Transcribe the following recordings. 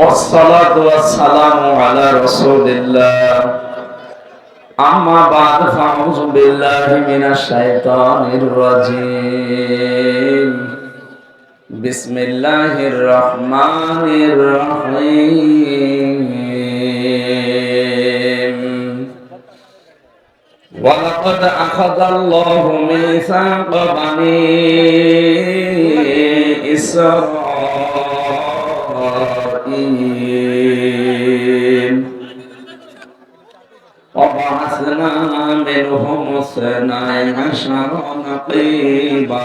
والصلاة والسلام على رسول الله أما بعد فأعوذ بالله من الشيطان الرجيم بسم الله الرحمن الرحيم ولقد أخذ الله ميثاق بني إسرائيل وبعثنا منهم اثني عشر نقيبا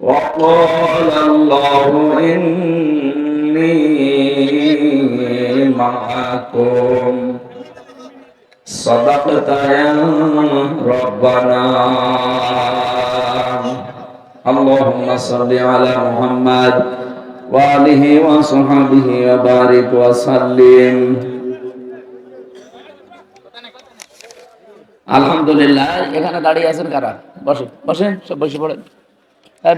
وقال الله إني معكم صدقت يا ربنا اللهم صل على محمد وآله وصحبه وبارك وسلم আলহামদুলিল্লাহ, এখানে দাঁড়িয়ে আছেন কারা? বসে বসেন, সব বসে পড়েন। হ্যাঁ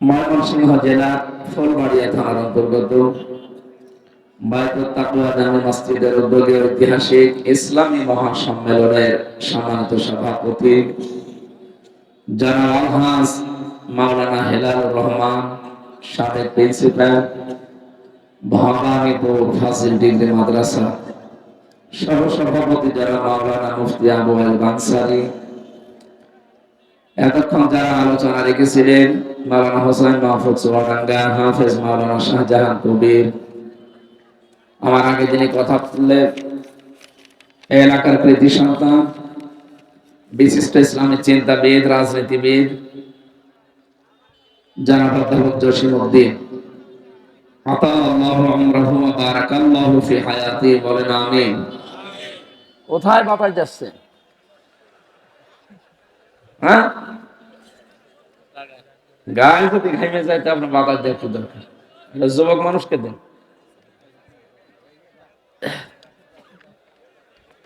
ময়মনসিংহ জেলা ফুলবাড়িয়া থানার অন্তর্গত বায়তুল মসজিদের উদ্যোগে ঐতিহাসিক ইসলামী মহাসম্মেলনের সম্মানিত সভাপতি জনাব আলহাজ মাওলানা হেলাল রহমান, সাবেক প্রিন্সিপাল যারা মাওলানা এতক্ষণ যারা আলোচনা মাওলানা হোসেন মাহফুজ মাওলানা শাহজাহান কবির। আমার আগে যিনি কথা বললেন এলাকার কৃতি সন্তান, বিশিষ্ট ইসলামী চিন্তাবিদ, রাজনীতিবিদ, জানাব অধ্যাপক জসিম উদ্দিন কোথায় বাতাস যাচ্ছে? হ্যাঁ? গায়ে যদি ঘেমে যায় তো আপনার বাতাস দেওয়া একটু দরকার। যুবক মানুষকে দেন।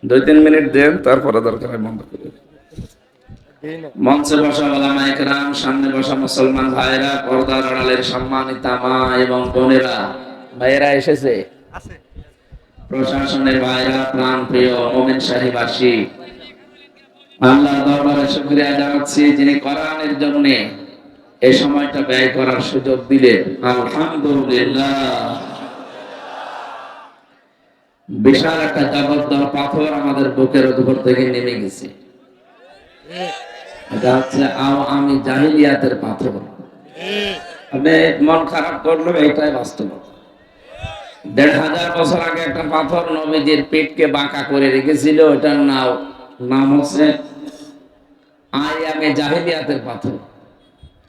দুই তিন মিনিট দেন তারপরে দরকার বন্ধ করে মঞ্চে বসা ওলামা একরাম সামনে বসা মুসলমান ভাইরা পর্দার আড়ালের সম্মানিতা মা এবং বোনেরা ভাইয়েরা এসেছে। প্রশাসনের ভাইরা প্রাণ প্রিয় মোমেন সাহিবাসী আল্লাহ দরবারে শুকরিয়া জানাচ্ছি যিনি কোরআনের জন্য এই সময়টা ব্যয় করার সুযোগ দিলেন। আলহামদুলিল্লাহ। বিশাল একটা জগদ্দল পাথর আমাদের বুকের উপর থেকে নেমে গেছে। এটা হচ্ছে আমি জাহিলিয়াতের মন খারাপ করল এটাই দেড় হাজার বছর আগে একটা পাথর নবীজির পেটকে বাঁকা করে রেখেছিল ওটার নাম নাম হচ্ছে আয়ামে জাহিলিয়াতের পাথর।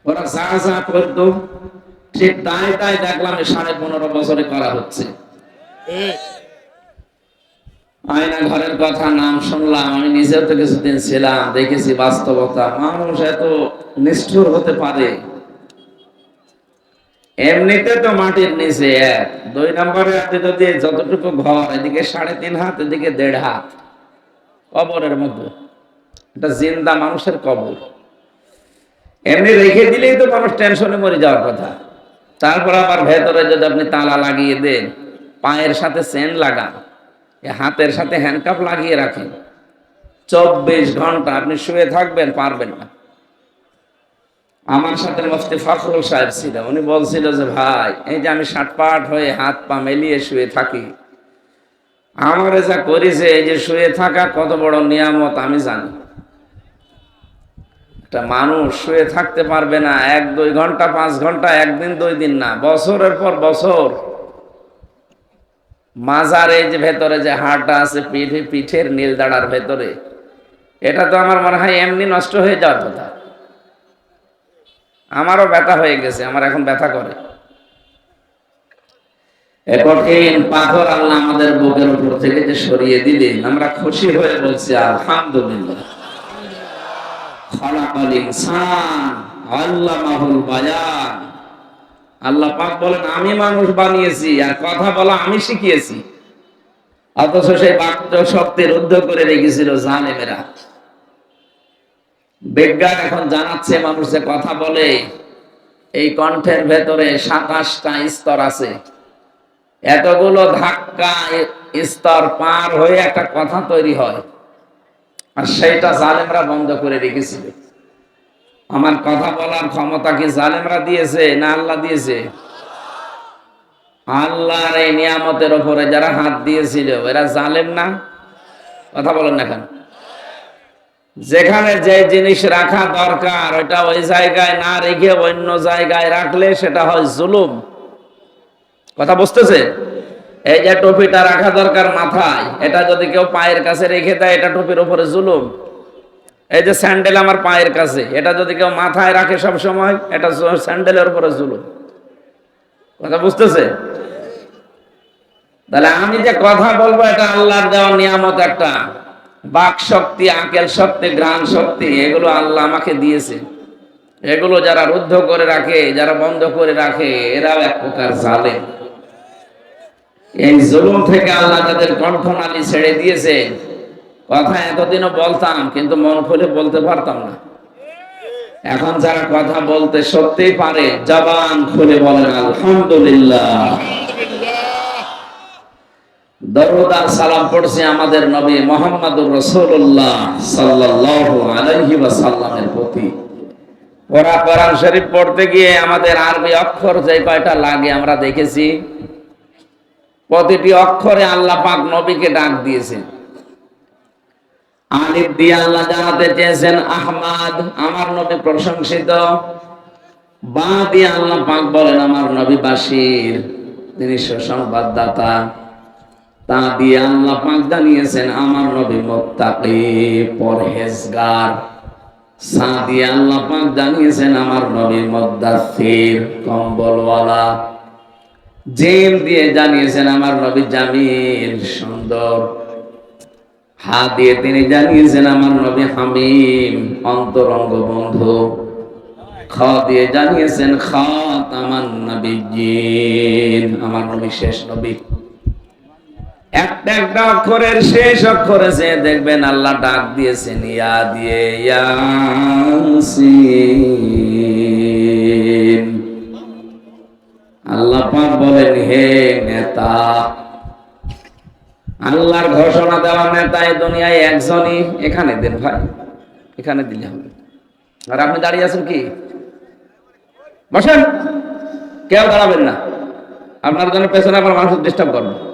ওরা যা যা করতো, ঠিক তাই তাই দেখলাম সাড়ে পনেরো বছরে করা হচ্ছে। আয়না ঘরের কথা, নাম শুনলাম, আমি নিজেও তো কিছুদিন ছিলাম, দেখেছি বাস্তবতা। মানুষ এত নিষ্ঠুর হতে পারে। এমনিতে তো মাটির নিচে এক, দুই নম্বরে আপনি যদি যতটুকু ঘর, এদিকে সাড়ে তিন হাত, এদিকে দেড় হাত। কবরের মধ্যে। এটা জিন্দা মানুষের কবর। এমনি রেখে দিলেই তো মানুষ টেনশনে মরে যাওয়ার কথা। তারপর আবার ভেতরে যদি আপনি তালা লাগিয়ে দেন, পায়ের সাথে চেন লাগান হাতের সাথে হ্যান্ডকাপ লাগিয়ে রাখেন চব্বিশ ঘণ্টা আপনি শুয়ে থাকবেন, পারবেন না। আমার সাথে মুফতি ফখরুল সাহেব ছিল, উনি বলছিল যে, ভাই, এই যে আমি ষাটপাট হয়ে হাত পা মেলিয়ে শুয়ে থাকি, আমার যা করেছে, এই যে শুয়ে থাকা কত বড় নিয়ামত আমি জানি। একটা মানুষ শুয়ে থাকতে পারবে না, এক দুই ঘণ্টা, পাঁচ ঘণ্টা, একদিন, দুই দিন না, বছরের পর বছর মাজার যে ভেতরে যে হাড়টা আছে, পিঠে, পিঠের নীল দাঁড়ার ভেতরে, এটা তো আমার মনে হয় এমনি নষ্ট হয়ে যাওয়ার কথা। আমারও ব্যথা হয়ে গেছে, আমার এখন ব্যথা করে। কঠিন পাথর আল্লাহ আমাদের বুকের উপর থেকে যে সরিয়ে দিলেন, আমরা খুশি হয়ে বলছি, আলহামদুলিল্লাহ। আল্লামাহুল বায়ান। আল্লাহ পাক বলেন, আমি মানুষ বানিয়েছি আর কথা বলা আমি শিখিয়েছি। অথচ সেই বাক্য শক্তির উদ্ধ করে রেখেছিল জালেমেরা। বিজ্ঞান এখন জানাচ্ছে মানুষ যে কথা বলে, এই কণ্ঠের ভেতরে সাতাশটা স্তর আছে। এতগুলো ধাক্কা স্তর পার হয়ে একটা কথা তৈরি হয়, আর সেইটা জালেমরা বন্ধ করে রেখেছিল। আমার কথা বলার ক্ষমতা কি জালেমরা দিয়েছে না আল্লাহ দিয়েছে? আল্লাহর এই নিয়ামতের ওপরে যারা হাত দিয়েছিল, এরা জালেম না? কথা বলেন না কেন? যেখানে যে জিনিস রাখা দরকার, ওইটা ওই জায়গায় না রেখে অন্য জায়গায় রাখলে সেটা হয় জুলুম। কথা বুঝতেছে? এই যে টুপিটা রাখা দরকার মাথায়, এটা যদি কেউ পায়ের কাছে রেখে দেয়, এটা টুপির উপরে জুলুম। এই যে স্যান্ডেল আমার পায়ের কাছে, এটা যদি কেউ মাথায় রাখে সব সময় এটা স্যান্ডেলের উপরে জুলুম কথা বুঝতেছে? তাহলে আমি যে কথা বলব, এটা আল্লাহর দেওয়া নিয়ামত একটা। বাক শক্তি, আকেল শক্তি, গ্রাণ শক্তি, এগুলো আল্লাহ আমাকে দিয়েছে। এগুলো যারা রুদ্ধ করে রাখে, যারা বন্ধ করে রাখে, এরাও এক প্রকার জালে এই জুলুম থেকে আল্লাহ তাদের কণ্ঠনালী ছেড়ে দিয়েছে। কথা এতদিনও বলতাম, কিন্তু মন খুলে বলতে পারতাম না। এখন যারা কথা বলতে সত্যিই পারে, জবান খুলে বলেন, আলহামদুলিল্লাহ। দরুদ সালাম আমাদের নবী সাল্লাল্লাহু আলাইহি ওয়াসাল্লামের প্রতি। ওরা কোরআন শরীফ পড়তে গিয়ে আমাদের আরবি অক্ষর যে কয়টা লাগে আমরা দেখেছি। প্রতিটি অক্ষরে আল্লাহ পাক নবীকে ডাক দিয়েছেন। আলিফ দিয়ে আল্লাহ জানাতে চেয়েছেন, আহমাদ, আমার নবী প্রশংসিত। বা দিয়ে আল্লাহ পাক বলেন, আমার নবী তিনি সুসংবাদদাতা। তা দিয়ে আল্লাহ পাক জানিয়েছেন, আমার নবী মুত্তাকি, পরহেজগার। সা দিয়ে আল্লাহ পাক জানিয়েছেন, আমার নবী মুদ্দাসির কম্বলওয়ালা। জেম দিয়ে জানিয়েছেন, আমার নবী জামিল, সুন্দর। হা দিয়ে তিনি জানিয়েছেন, আমার নবী হামিম, অন্তরঙ্গ বন্ধু। খ দিয়ে জানিয়েছেন খাত আমার নবী আমার নবী শেষ নবী। একটা একটা অক্ষরের শেষ অক্ষরে সে দেখবেন আল্লাহ ডাক দিয়েছেন, ইয়া দিয়ে ইয়াসিন। আল্লাহ পাক বলেন, হে নেতা আল্লাহর ঘোষণা দেওয়া নেতা এই দুনিয়ায় একজনই এখানে দেন ভাই। এখানে দিলে হবে। আর আপনি দাঁড়িয়ে আছেন কি? বসেন। কেউ দাঁড়াবেন না। আপনার জন্য পেছনে আবার মানুষ ডিস্টার্ব করবে।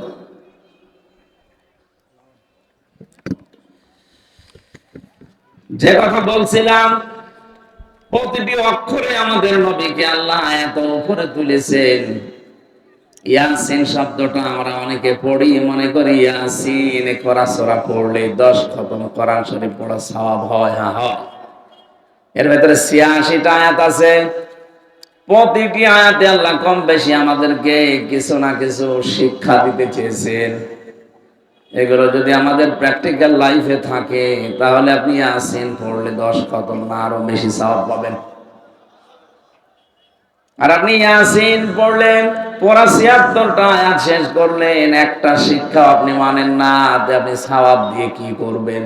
যে কথা বলছিলাম, প্রতিটি অক্ষরে আমাদের নবীকে আল্লাহ এত উপরে তুলেছেন। ইয়াসিন শব্দটা আমরা অনেকে পড়ি, মনে করি ইয়াসিন করা সরা পড়লে দশ খতম কোরআন শরীফ পড়া সওয়াব হয় হ্যাঁ হয়। এর ভেতরে ছিয়াশিটা আয়াত আছে। প্রতিটি আয়াতে আল্লাহ কম বেশি আমাদেরকে কিছু না কিছু শিক্ষা দিতে চেয়েছেন। এগুলো যদি আমাদের প্র্যাকটিক্যাল লাইফে থাকে, তাহলে আপনি আসেন পড়লে দশ খতম না, আরও বেশি সওয়াব পাবেন। আর আপনি ইয়াসিন পড়লেন, পড়া ছিয়াত্তরটা আয়াত শেষ করলেন, একটা শিক্ষা আপনি মানেন না আপনি সওয়াব দিয়ে কি করবেন?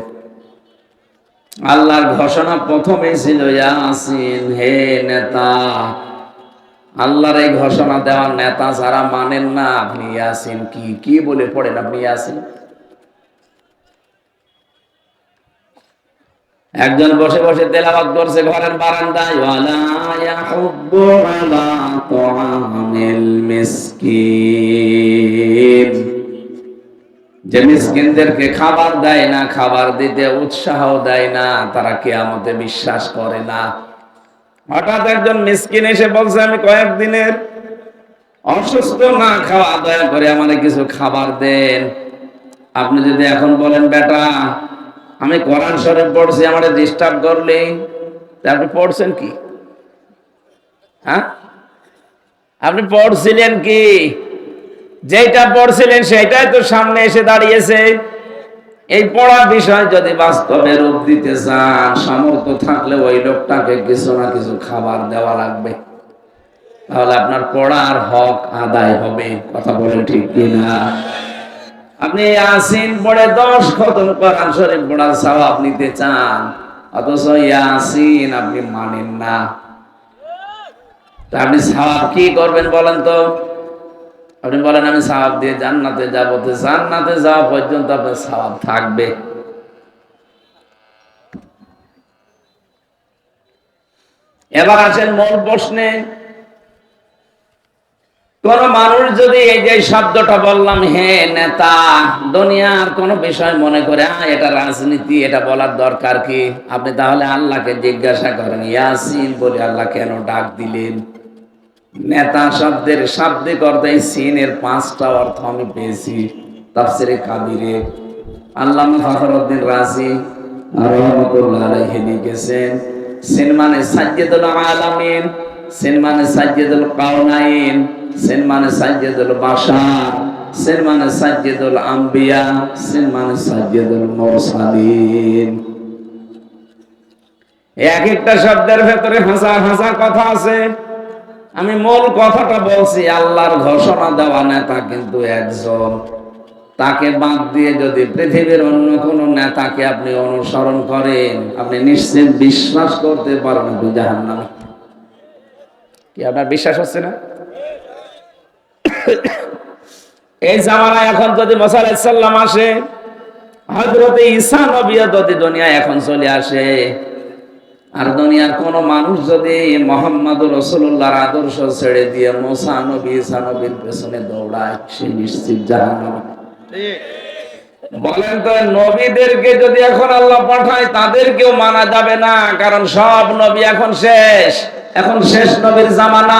আল্লাহর ঘোষণা প্রথমে ছিল, ইয়াসিন, হে নেতা, আল্লাহর এই ঘোষণা দেওয়ার নেতা যারা মানেন না, আপনি ইয়াসিন কি কি বলে পড়েন আপনি ইয়াসিন? একজন বসে বসে তেলাবাদ করছে ঘরের বারান্দায়, ওয়ালা ইয়াহুব্বু আলা তাআমিল মিসকিন। যে মিসকিনদেরকে খাবার দেয় না, খাবার দিতে উৎসাহ দেয় না, তারা কিয়ামতে বিশ্বাস করে না। হঠাৎ একজন মিসকিন এসে বলছে, আমি কয়েকদিনের অসুস্থ না খাওয়া, দয়া করে আমাদের কিছু খাবার দেন। আপনি যদি এখন বলেন, বেটা আমি কোরআন শরীফ পড়ছি, আমার ডিস্টার্ব করলে। আপনি পড়ছেন কি? হ্যাঁ? আপনি পড়ছিলেন কি? যেটা পড়ছিলেন সেটাই তো সামনে এসে দাঁড়িয়েছে। এই পড়া বিষয় যদি বাস্তবে রূপ দিতে চান, সামর্থ্য থাকলে ওই লোকটাকে কিছু না কিছু খাবার দেওয়া লাগবে। তাহলে আপনার পড়ার হক আদায় হবে, কথা বলেন ঠিক কিনা? আপনি আসিন পড়ে দশ খতম কোরআন শরীফ পড়ার সওয়াব নিতে চান, অথচ ইয়াসিন আপনি মানেন না। আপনি সাহাব কি করবেন বলেন তো? আপনি বলেন, আমি সাহাব দিয়ে জান্নাতে যাব, তো জান্নাতে যাওয়া পর্যন্ত আপনার সাহাব থাকবে। এবার আসেন মূল প্রশ্নে। কোন মানুষ যদি এই যে শব্দটা বললাম, হে নেতা, দুনিয়ার কোন বিষয় মনে করে এটা রাজনীতি, এটা বলার দরকার কি? আপনি তাহলে আল্লাহকে জিজ্ঞাসা করেন, ইয়াসিন বলে আল্লাহ কেন ডাক দিলেন? নেতা শব্দের শাব্দিক অর্থে সিনের পাঁচটা অর্থ আমি পেয়েছি। তাফসিরে কাবিরে আল্লামা ফখরুদ্দিন রাজি রহমতুল্লাহ আলাইহি লিখেছেন, সিন মানে সাজ্জাদুল আলামিন, সিন মানে সাজ্জাদুল কাউনাইন সিন মানে সাজ্জাদুল বাশার, সিন মানে সাজ্জাদুল আম্বিয়া, সিন মানে সাজ্জাদুল মুরসালিন। এক একটা শব্দের ভেতরে হাজার হাজার কথা আছে। আমি মূল কথাটা বলছি, আল্লাহর ঘোষণা দেওয়া নেতা কিন্তু একজন। তাকে বাদ দিয়ে যদি পৃথিবীর অন্য কোন নেতাকে আপনি অনুসরণ করেন, আপনি নিশ্চিত বিশ্বাস করতে পারবেন জাহান কি আপনার বিশ্বাস হচ্ছে না? এই জামানায় এখন যদি মোসাল্লাম আসে হজরতে ঈসা নবীও যদি দুনিয়া এখন চলে আসে, আর দুনিয়ার কোন মানুষ যদি মোহাম্মদ রসুল্লাহর আদর্শ ছেড়ে দিয়ে মোসা নবী, ঈসা নবীর পেছনে দৌড়ায় সে নিশ্চিত জাহান্নামে। বলেন তো, নবীদেরকে যদি এখন আল্লাহ পাঠায়, তাদেরকেও মানা যাবে না, কারণ সব নবী এখন শেষ। এখন শেষ নবীর জামানা।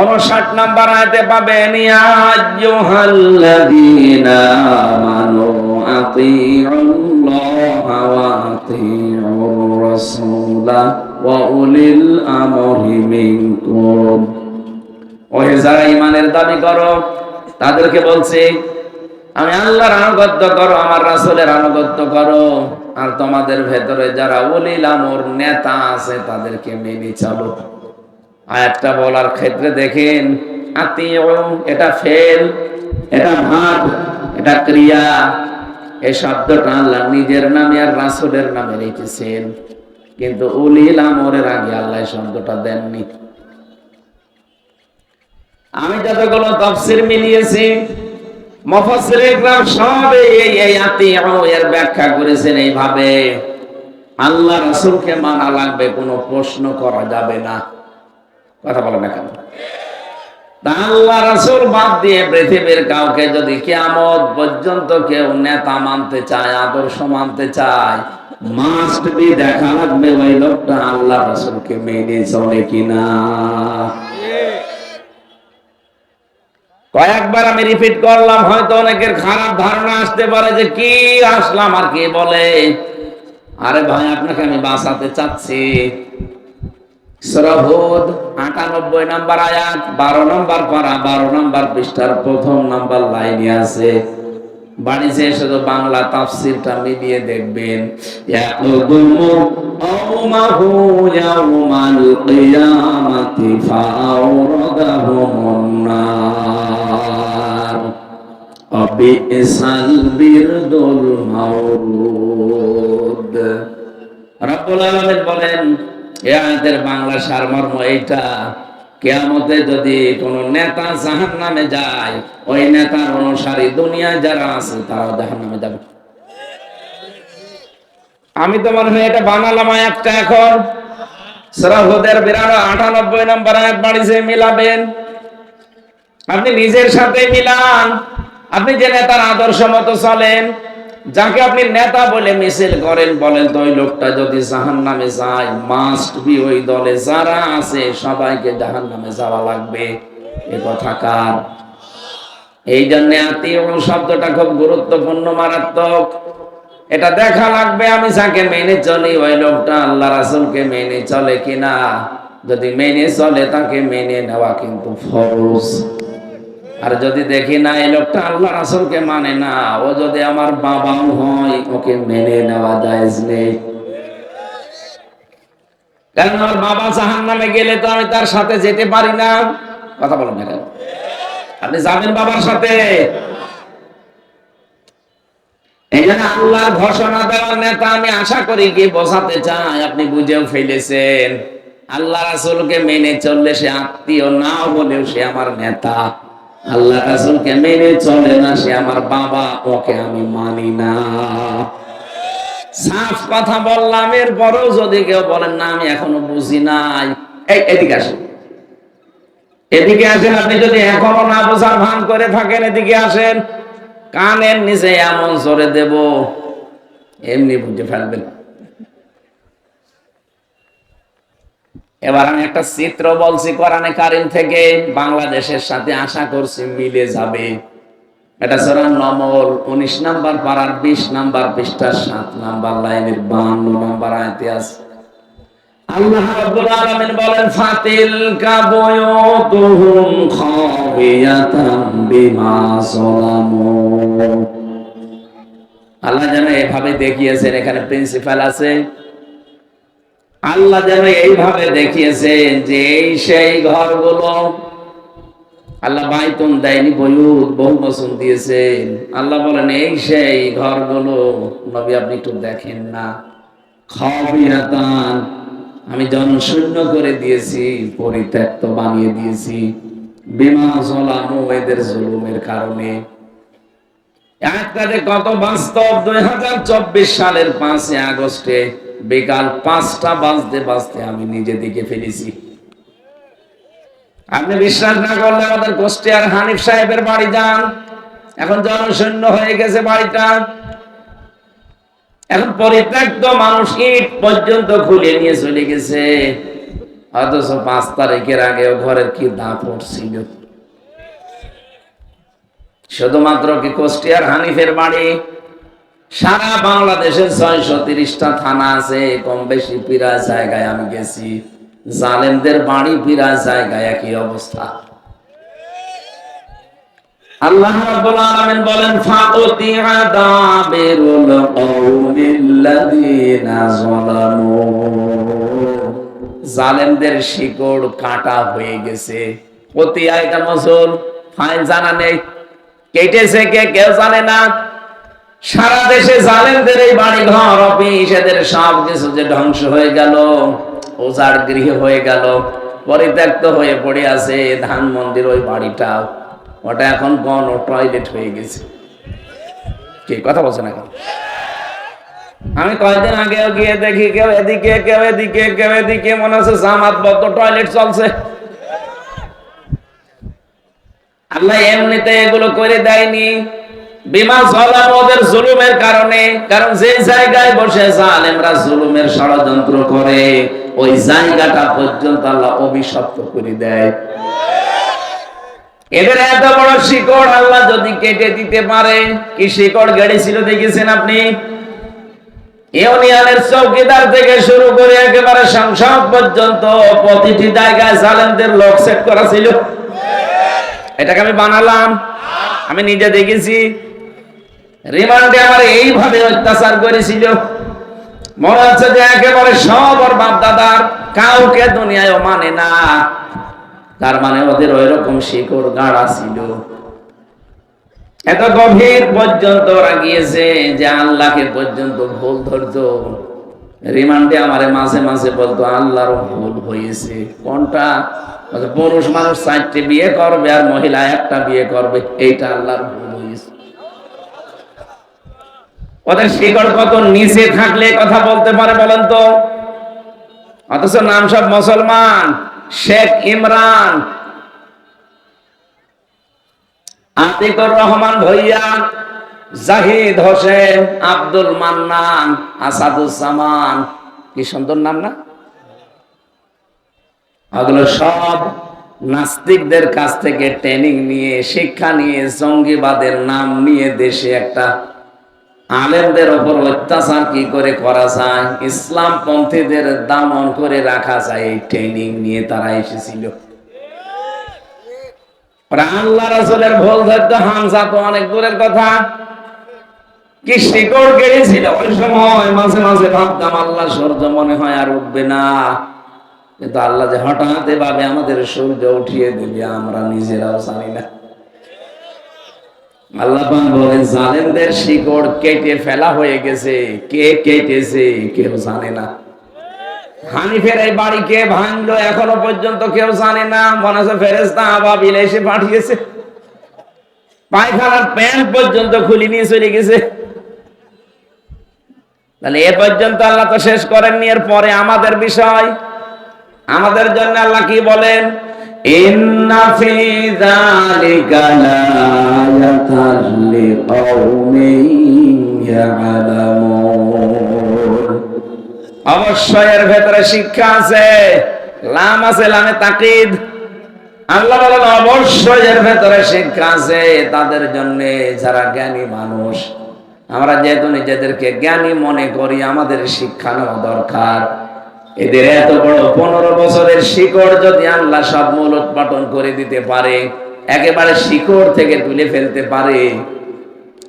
59 নাম্বার আয়াতে পাবেন যারা ইমানের দাবি করো, তাদেরকে বলছি, আমি আল্লাহর আনুগত্য করো, আমার রাসূলের আনুগত্য করো। আর তোমাদের ভেতরে যারা উলিল আমর নেতা আছে, তাদেরকে মেনে চলো। আয়াতটা বলার ক্ষেত্রে দেখেন এটা ফেল, এটা ভাব এটা ক্রিয়া। এই শব্দটা আল্লাহ নিজের নামে আর রাসূলের নামে রেখেছেন। কিন্তু উলিল আমরের আগে আল্লাহ শব্দটা দেননি। আমি যতগুলো তফসির মিলিয়েছি মুফাসসির ইকরাম সব এই এই আত্মীয় এর ব্যাখ্যা করেছেন এইভাবে। আল্লাহ রাসূলকে মানা লাগবে, কোনো প্রশ্ন করা যাবে না। কথা বলে না কেন? আল্লাহ রাসূল বাদ দিয়ে পৃথিবীর কাউকে যদি কিয়ামত পর্যন্ত কেউ নেতা মানতে চায়, আদর্শ মানতে চায় মাস্ট বি দেখা লাগবে ওই লোকটা আল্লাহ রাসূলকে মেনে চলে কিনা। কয়েকবার আমি রিপিট করলাম, হয়তো অনেকের খারাপ ধারণা আসতে পারে যে কি আসলাম আর কি বলে। আরে ভাই, আপনাকে আমি বাঁচাতে চাচ্ছি। সরহুদ আটানব্বই নাম্বার আয়াত, বারো নাম্বার পারা, বারো নাম্বার পৃষ্ঠার প্রথম নাম্বার লাইনে আছে। বাণিজ্যে শুধু বাংলা তাফসিরটা মিলিয়ে দেখবেন। রব্বুল আলামিন বলেন এ আয়াতের বাংলা সারমর্ম এইটা। কেয়ামতে যদি কোন নেতা জাহান নামে যায়, ওই নেতার অনুসারী দুনিয়ায় যারা আছে, তারাও জাহান নামে যাবে। আমি তো মনে হয় এটা বানালাম আয়াতটা এখন। সরাহুদের বিরাট আটানব্বই নম্বর আয়াত বাড়িছে, মিলাবেন। আপনি নিজের সাথে মিলান। আপনি যে নেতার আদর্শ মতো চলেন। যাকে আপনি নেতা বলে মিছিল করেন, বলেন তো ওই লোকটা যদি জাহান নামে যায় মাস্ট বি ওই দলে যারা আছে, সবাইকে জাহান নামে যাওয়া লাগবে। এ কথা কার? এই জন্য আত্মীয় শব্দটা খুব গুরুত্বপূর্ণ, মারাত্মক। এটা দেখা লাগবে আমি যাকে মেনে চলি, ওই লোকটা আল্লাহ রাসুলকে মেনে চলে কিনা। যদি মেনে চলে, তাকে মেনে নেওয়া কিন্তু ফরজ। আর যদি দেখি না, এই লোকটা আল্লাহ রাসুলকে মানে না, ও যদি আমার বাবাও হয়, ওকে মেনে নেওয়া যায় নেই। কারণ আমার বাবা জাহান নামে গেলে তো আমি তার সাথে যেতে পারি না। কথা বলেন না কেন? আপনি যাবেন বাবার সাথে। এই জন্য আল্লাহর ঘোষণা দেওয়ার নেতা আমি আশা করি কি বোঝাতে চাই, আপনি বুঝেও ফেলেছেন। আল্লাহ রাসুলকে মেনে চললে সে আত্মীয় না বলেও সে আমার নেতা। আল্লাহ রাসুলকে মেনে চলে না, সে আমার বাবা, ওকে আমি মানি না। সাফ কথা বললাম, এরপরেও যদি কেউ বলেন, না, আমি এখনও বুঝি নাই। এই, এদিকে আসেন। এদিকে আসেন, আপনি যদি এখনও না বোঝার ভান করে থাকেন, এদিকে আসেন। কানের নিচে এমন জোরে দেব, এমনি বুঝে ফেলবেন। এবার আমি একটা চিত্র বলছি কোরআনে কারিম থেকে, বাংলাদেশের সাথে আশা করছি মিলে যাবে। এটা সরা নমল, উনিশ নাম্বার পাড়ার বিশ নাম্বার পৃষ্ঠার সাত নাম্বার লাইনের বান্ন নাম্বার আয়তে আছে। আল্লাহ রাব্বুল আলামিন বলেন ফাতিল কাবয়তুহুম খাবিয়াতাম বিমা সালামু আল্লাহ যেন এভাবে দেখিয়েছেন, এখানে প্রিন্সিপাল আছে। আল্লাহ যেন এইভাবে দেখিয়েছেন যে এই সেই ঘরগুলো আল্লাহ বাইতুন দেয়নি, বয়ুত, বহু বছর দিয়েছেন। আল্লাহ বলেন, এই সেই ঘরগুলো, নবী আপনি একটু দেখেন না। খাবিয়াতান আমি জনশূন্য করে দিয়েছি, পরিত্যক্ত বানিয়ে দিয়েছি। বিমা জলানো এদের জুলুমের কারণে। একটাতে কত বাস্তব, দুই হাজার চব্বিশ সালের পাঁচই আগস্টে বিকাল পাঁচটা বাজতে বাজতে আমি নিজে দিকে ফেলেছি। আপনি বিশ্বাস না করলে আমাদের কুষ্টিয়ার হানিফ সাহেবের বাড়ি যান। এখন জনশূন্য হয়ে গেছে বাড়িটা। এখন পরিত্যক্ত মানুষ ইট পর্যন্ত খুলে নিয়ে চলে গেছে। অথচ পাঁচ তারিখের আগে ঘরের কি দাপট ছিল। শুধুমাত্র কি কুষ্টিয়ার হানিফের বাড়ি? সারা বাংলাদেশের ছয়শো তিরিশটা থানা আছে কম বেশি পিরা জায়গায় আমি গেছি। জালেমদের বাড়ি পিরা জায়গায় একই অবস্থা। আল্লাহ রাব্বুল আলামিন বলেন ফাতুতি কওমিল্লাযিনা যালামু। জালেমদের শিকড় কাটা হয়ে গেছে। প্রতি আয়টা মজুর ফাইল জানা নেই। কেটেছে কে, কেউ জানে না। সারা দেশে জালেমদের এই বাড়ি ঘর অফিস এদের সব কিছু যে ধ্বংস হয়ে গেল, ওজার গৃহ হয়ে গেল, পরিত্যক্ত হয়ে পড়ে আছে ধান মন্দির ওই বাড়িটাও ওটা এখন গণ টয়লেট হয়ে গেছে। কি কথা বলছে না এখন আমি কয়েকদিন আগেও গিয়ে দেখি কেউ এদিকে কেউ এদিকে কেউ এদিকে, মনে হচ্ছে জামাত বদ্ধ টয়লেট চলছে। আল্লাহ এমনিতে এগুলো করে দেয়নি। যদি কেটে দিতে কি শিকড় গেড়েছিল দেখেছেন আপনি? ইউনিয়নের চৌকিদার থেকে শুরু করে একেবারে সংসদ পর্যন্ত প্রতিটি জায়গায় জালেমদের লোক সেট করা ছিল। এটাকে আমি বানালাম। আমি নিজে দেখেছি। রিমান্ডে আমার এইভাবে অত্যাচার করেছিল। মনে হচ্ছে যে একেবারে সব ওর বাপ দাদার কাউকে দুনিয়ায় মানে না। তার মানে ওদের ওই রকম শিকড় গাড়া ছিল। এত গভীর পর্যন্ত ওরা গিয়েছে যে আল্লাহকে পর্যন্ত ভুল ধরতো। রিমান্ডে আমারে মাঝে মাঝে বলতো, আল্লাহর ভুল হয়েছে। কোনটা? পুরুষ মানুষ চারটে বিয়ে করবে আর মহিলা একটা বিয়ে করবে। এইটা আল্লাহর ভুল হয়েছে। ওদের শিকড় কত নিচে থাকলে কথা বলতে পারে বলেন তো? অথচ নাম সব মুসলমান। শেখ ইমরান। আতিকুর রহমান ভইয়া, জাহিদ হোসেন, আব্দুল মান্নান, আসাদুজ্জামান। কি সুন্দর নাম না? ওগুলো সব নাস্তিকদের কাছ থেকে ট্রেনিং নিয়ে, শিক্ষা নিয়ে, জঙ্গিবাদের নাম নিয়ে দেশে একটা আলেমদের ওপর অত্যাচার কি করে করা যায়? ইসলাম পন্থীদের দামন করে রাখা যায়। এই ট্রেনিং নিয়ে তারা এসেছিল। আল্লাহ রাসূলের ধরতো হামজা তো অনেক দূরের কথা। কি শিকড় ওই সময় মাঝে মাঝে ভাবতাম, আল্লাহ সূর্য মনে হয় আর উঠবে না। কিন্তু আল্লাহ যে হঠাৎ এভাবে আমাদের সূর্য উঠিয়ে দিবে, আমরা নিজেরাও জানি না। আল্লাহ পাক বলেন, জালেমদের শিকড় কেটে ফেলা হয়ে গেছে। কে কেটেছে কেউ জানে না। হানিফের এই বাড়ি কে ভাঙলো এখনও পর্যন্ত কেউ জানে না। মনে হচ্ছে ফেরেস্তা আবাবিল এসে পাঠিয়েছে। পায়খানার প্যান্ট পর্যন্ত খুলি নিয়ে চলে গেছে। তাহলে এ পর্যন্ত আল্লাহ তো শেষ করেননি। এর পরে আমাদের বিষয়। আমাদের জন্য আল্লাহ কি বলেন? অবশ্যই এর ভেতরে শিক্ষা আছে, লাম আছে, লামে তাকিদ। আল্লাহ বলেন, অবশ্যই এর ভেতরে শিক্ষা আছে, তাদের জন্য যারা জ্ঞানী মানুষ। আমরা যেহেতু নিজেদেরকে জ্ঞানী মনে করি, আমাদের শিক্ষা নেওয়া দরকার। এদের এত বড় পনেরো বছরের শিকড় যদি আল্লাহ সব মূল উৎপাদন করে দিতে পারে, একেবারে শিকড় থেকে তুলে ফেলতে পারে,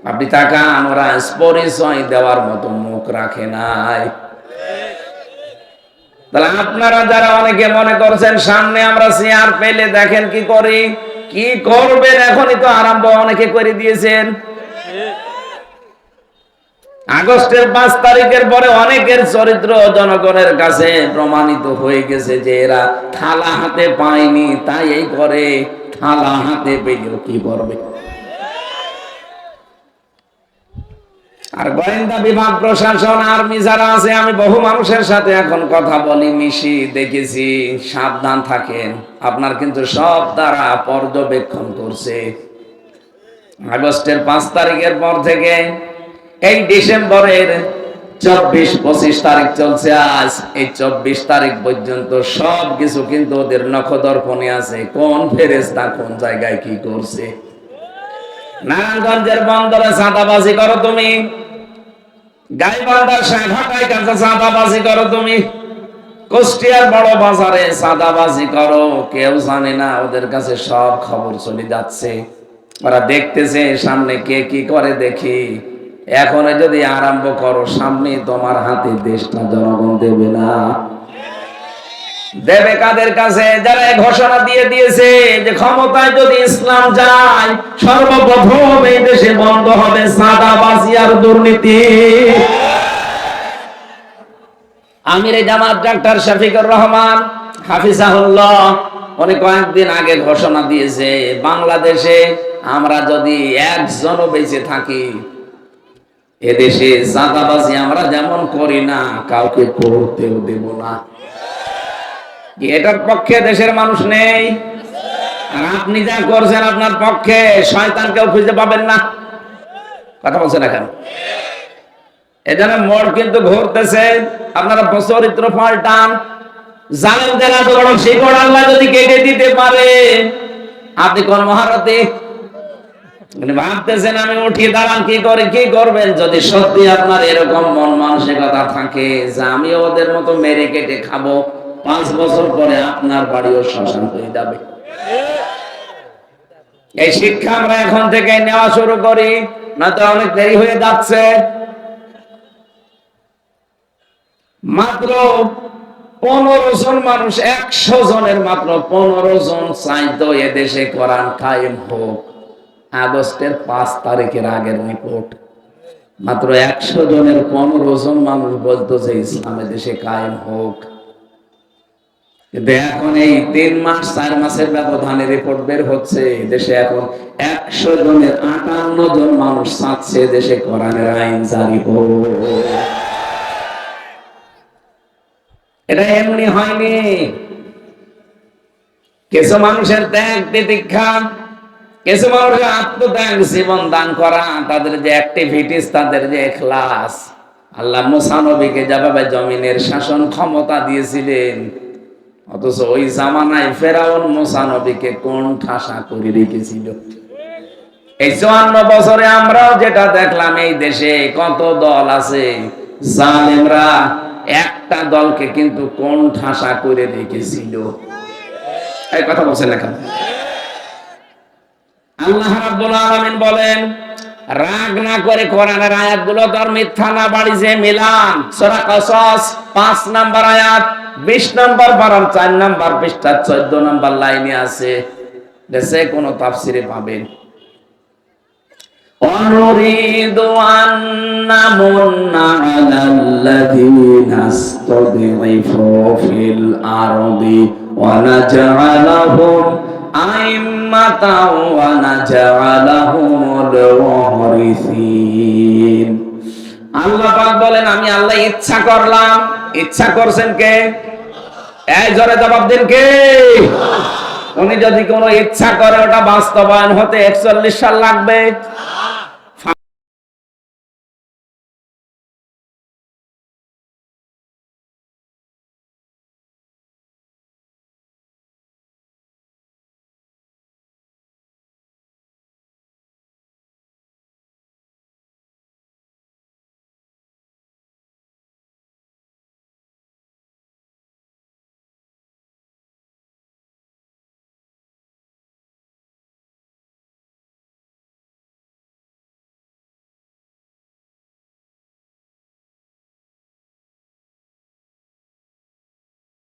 আপনি তাকান, ওরা পরিচয় দেওয়ার মতো মুখ রাখে নাই। তাহলে আপনারা যারা অনেকে মনে করছেন, সামনে আমরা চেয়ার পেলে দেখেন কি করি? কি করবেন? এখনই তো আরম্ভ অনেকে করে দিয়েছেন। আগস্টের পাঁচ তারিখের পরে অনেকের চরিত্র জনগণের কাছে প্রমাণিত হয়ে গেছে যে এরা থালা হাতে পায়নি, তাই এই করে থালা হাতে পেলেও কি করবে আর গোয়েন্দা বিভাগ, প্রশাসন, আর্মি যারা আছে, আমি বহু মানুষের সাথে এখন কথা বলি, মিশি দেখেছি, সাবধান থাকেন। আপনার কিন্তু সব দ্বারা পর্যবেক্ষণ করছে। আগস্টের পাঁচ তারিখের পর থেকে এই ডিসেম্বরের চব্বিশ পঁচিশ তারিখ চলছে আজ। এই চব্বিশ তারিখ পর্যন্ত সব কিছু কিন্তু ওদের নখদর্পণে আছে। কোন ফেরেস্তা কোন জায়গায় কি করছে? নারায়ণগঞ্জের বন্দরে চাঁদাবাজি করো তুমি। গাইবান্ধার কাছে করো তুমি। কুষ্টিয়ার বড় বাজারে চাঁদাবাজি করো। কেউ জানে না, ওদের কাছে সব খবর চলে যাচ্ছে। ওরা দেখতেছে সামনে কে কি করে দেখি। এখন যদি আরম্ভ করো, সামনে তোমার হাতে দেশটা জনগণ দেবে না। দেবে কাদের কাছে? যারা ঘোষণা দিয়ে দিয়েছে যে ক্ষমতায় যদি ইসলাম যায়, সর্বপ্রথম এই দেশে বন্ধ হবে সাদাবাজি আর দুর্নীতি। আমির জামাত ডাক্তার শফিকুর রহমান, হাফিজাহুল্লাহ, উনি কয়েকদিন আগে ঘোষণা দিয়েছে, বাংলাদেশে আমরা যদি একজনও বেঁচে থাকি এদেশে চাঁদাবাজি আমরা যেমন করি না, কাউকে করতেও দেব না। এটার পক্ষে দেশের মানুষ নেই? আর আপনি যা করছেন আপনার পক্ষে শয়তান কেউ খুঁজে পাবেন না। কথা বলছেন এখন এজন্য মোড় কিন্তু ঘুরতেছে, আপনারা চরিত্র পাল্টান। জানেন যে এত বড় শিকড় যদি কেটে দিতে পারে, আপনি কোন মহারথী? ভাবতেছেন আমি উঠিয়ে দাঁড়ান, কি করে, কি করবেন? যদি সত্যি আপনার এরকম মন মানসিকতা থাকে যে আমি ওদের মতো মেরে কেটে খাব, পাঁচ বছর পরে আপনার বাড়িও শ্মশান হয়ে যাবে। এই শিক্ষা আমরা এখন থেকে নেওয়া শুরু করি না তো অনেক দেরি হয়ে যাচ্ছে। মাত্র পনেরো জন মানুষ, একশো জনের মাত্র পনেরো জন চাইতো এদেশে কোরআন কায়েম হোক। আগস্টের পাঁচ তারিখের আগের রিপোর্ট মাত্র একশো জনের পনেরো জন মানুষ বলতো যে ইসলামে দেশে কায়েম হোক। কিন্তু এখন এই তিন মাস, চার মাসের ব্যবধানে রিপোর্ট বের হচ্ছে, দেশে এখন একশো জনের আটান্ন জন মানুষ চাচ্ছে দেশে কোরআনের আইন জারি হোক। এটা এমনি হয়নি। কিছু মানুষের ত্যাগ তিতিক্ষা কিছু মানুষের আত্মত্যাগ জীবন দান করা, তাদের যে অ্যাক্টিভিটিস তাদের যে ক্লাস আল্লাহ মুসানবীকে যেভাবে জমিনের শাসন ক্ষমতা দিয়েছিলেন, অথচ ওই জামানায় ফেরাউন মুসানবীকে কোন ঠাসা করে রেখেছিল। এই চুয়ান্ন বছরে আমরাও যেটা দেখলাম, এই দেশে কত দল আছে, জালেমরা একটা দলকে কিন্তু কোন ঠাসা করে রেখেছিল। এই কথা বলছেন কেন? আল্লাহ রাব্বুল আলামিন বলেন রাগ না করে কোরআনের আয়াতগুলো তোর মিথ্যা না বাড়িছে মিলান সূরা কসস 5 নাম্বার আয়াত 20 নাম্বার বারার 4 নাম্বার পৃষ্ঠা 14 নাম্বার লাইনে আছে দেশে কোন তাফসিরে পাবেন ونريد أن نمن على الذين استضعفوا في الأرض ونجعلهم আইম্মাতা ওয়া নাজআলাহুমুল ওয়ারিসিন আল্লাহ পাক বলেন, আমি আল্লাহ ইচ্ছা করলাম। ইচ্ছা করছেন কে? এই জোরে জবাব দেন কে? উনি যদি কোনো ইচ্ছা করে, ওটা বাস্তবায়ন হতে একচল্লিশ সাল লাগবে।